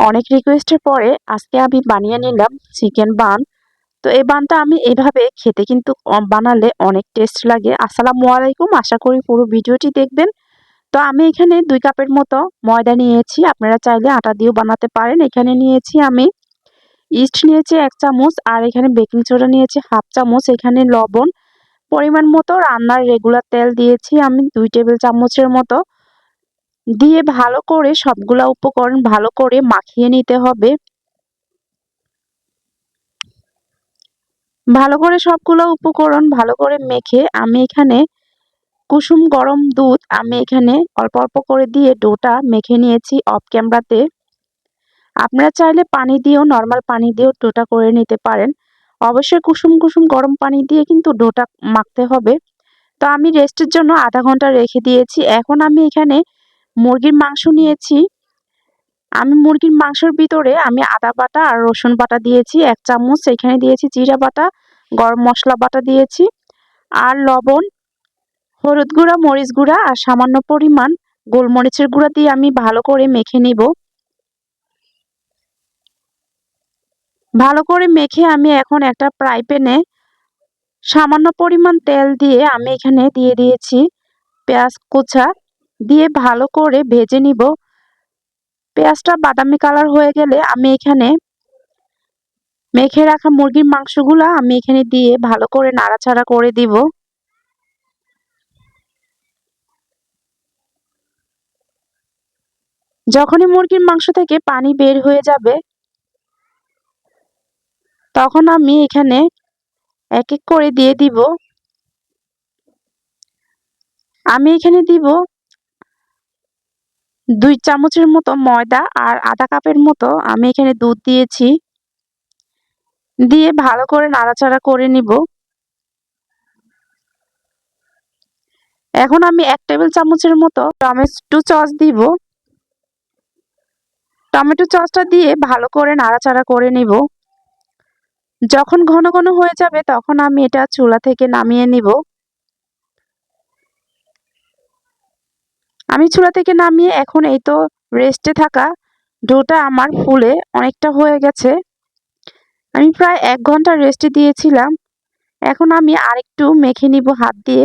অনেক রিকোয়েস্টের পরে আজকে আমি বানিয়ে নিলাম চিকেন বান তো এই বানটা আমি এভাবে খেতে কিন্তু বানালে অনেক টেস্ট লাগে। আসসালামু আলাইকুম, আশা করি পুরো ভিডিওটি দেখবেন। তো আমি এখানে দুই কাপের মতো ময়দা নিয়েছি। আপনারা চাইলে আটা দিয়েও বানাতে পারেন। এখানে নিয়েছি আমি ইস্ট নিয়েছি এক চামচ আর এখানে বেকিং সোডা নিয়েছি হাফ চামচ। এখানে লবণ। পরিমাণ মতো রান্নার রেগুলার তেল দিয়েছি আমি দুই টেবিল চামচের মতো। দিয়ে ভালো করে সবগুলা উপকরণ ভালো করে মাখিয়ে নিতে হবে। ভালো করে সবগুলো উপকরণ ভালো করে মেখে আমি এখানে কুসুম গরম দুধ আমি এখানে অল্প অল্প করে দিয়ে ডোটা মেখে নিয়েছি অফ ক্যামেরাতে। আপনারা চাইলে পানি দিয়েও নর্মাল পানি দিয়েও ডোটা করে নিতে পারেন। অবশ্যই কুসুম কুসুম গরম পানি দিয়ে কিন্তু ডোটা মাখতে হবে। তো আমি রেস্টের জন্য আধা ঘণ্টা রেখে দিয়েছি। এখন আমি এখানে মুরগির মাংস নিয়েছি। আমি মুরগির মাংসের ভিতরে আমি আদা বাটা আর রসুন বাটা দিয়েছি, এক চামচ। এখানে দিয়েছি জিরা বাটা, গরম মশলা বাটা দিয়েছি আর লবণ, হলুদ গুঁড়া, মরিচ গুঁড়া আর সামান্য পরিমাণ গোলমরিচের গুঁড়া দিয়ে আমি ভালো করে মেখে নিব। ভালো করে মেখে আমি এখন একটা ফ্রাই প্যানে সামান্য পরিমাণ তেল দিয়ে আমি এখানে দিয়ে দিয়েছি পেঁয়াজ কুচা। দিয়ে ভালো করে ভেজে নিব। পেঁয়াজটা বাদামি কালার হয়ে গেলে আমি এখানে মেখে রাখা মুরগির মাংসগুলো আমি এখানে দিয়ে ভালো করে নাড়াচাড়া করে দিব। যখনই মুরগির মাংস থেকে পানি বের হয়ে যাবে, তখন আমি এখানে এক এক করে দিয়ে দিব। আমি এখানে দিব দুই চামচের মতো ময়দা আর আধা কাপের মতো আমি এখানে দুধ দিয়েছি। দিয়ে ভালো করে নাড়াচাড়া করে নিব। এখন আমি এক টেবিল চামচের মতো টমেটো চস দিব। টমেটো চসটা দিয়ে ভালো করে নাড়াচাড়া করে নিব। যখন ঘন ঘন হয়ে যাবে তখন আমি এটা চুলা থেকে নামিয়ে নিব। আমি চুলা থেকে নামিয়ে এখন এই তো রেস্টে থাকা ডোটা আমার ফুলে অনেকটা হয়ে গেছে। আমি প্রায় এক ঘণ্টা রেস্টে দিয়েছিলাম। এখন আমি আরেকটু মেখে নিব হাত দিয়ে।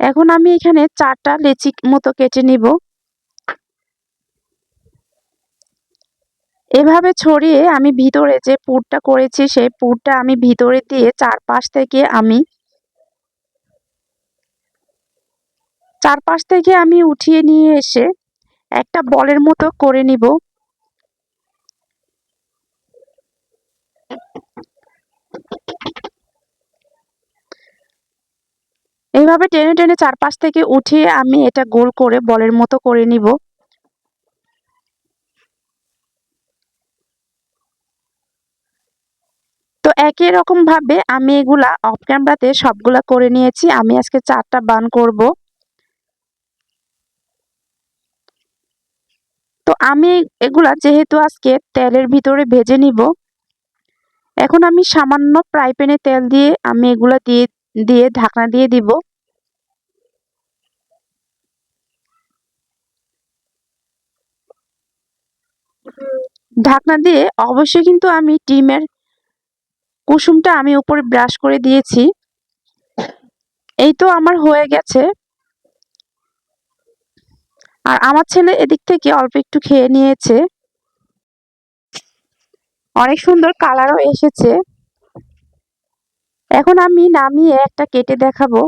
এখন আমি এখানে চারটা লেচি মতো কেটে নিব। এভাবে ছড়িয়ে আমি ভিতরে যে পুরটা করেছি, সেই পুরটা আমি ভিতরে দিয়ে চারপাশ থেকে আমি চারপাশ থেকে আমি উঠিয়ে নিয়ে এসে একটা বলের মতো করে নিব। এইভাবে টেনে টেনে চারপাশ থেকে উঠিয়ে আমি এটা গোল করে বলের মতো করে নিব। তো একই রকম ভাবে আমি এগুলা অফ ক্যামেরাতে সবগুলা করে নিয়েছি। আমি আজকে চারটা বান করব। তো আমি এগুলা যেহেতু আজকে তেলের ভিতরে ভেজে নিব, এখন আমি সামান্য ফ্রাই প্যানে তেল দিয়ে আমি এগুলা দিয়ে দিয়ে ঢাকনা দিয়ে দিব। ঢাকনা দিয়ে অবশ্যই কিন্তু আমি ডিমের কুসুমটা আমি উপরে ব্রাশ করে দিয়েছি। এই তো আমার হয়ে গেছে। আর আমার ছেলে এদিক থেকে অল্প একটু খেয়ে নিয়েছে। অনেক সুন্দর কালারও এসেছে। এখন আমি নামিয়ে একটা কেটে দেখাবো।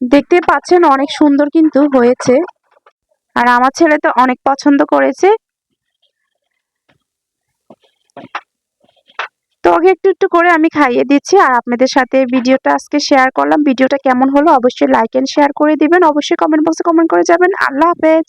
দেখতে পাচ্ছেন অনেক সুন্দর কিন্তু হয়েছে। আর আমার ছেলে তো অনেক পছন্দ করেছে। তো ওকে একটু একটু করে আমি খাইয়ে দিচ্ছি আর আপনাদের সাথে ভিডিওটা আজকে শেয়ার করলাম। ভিডিওটা কেমন হলো অবশ্যই লাইক এন্ড শেয়ার করে দিবেন। অবশ্যই কমেন্ট বক্সে কমেন্ট করে যাবেন। আল্লাহ হাফেজ।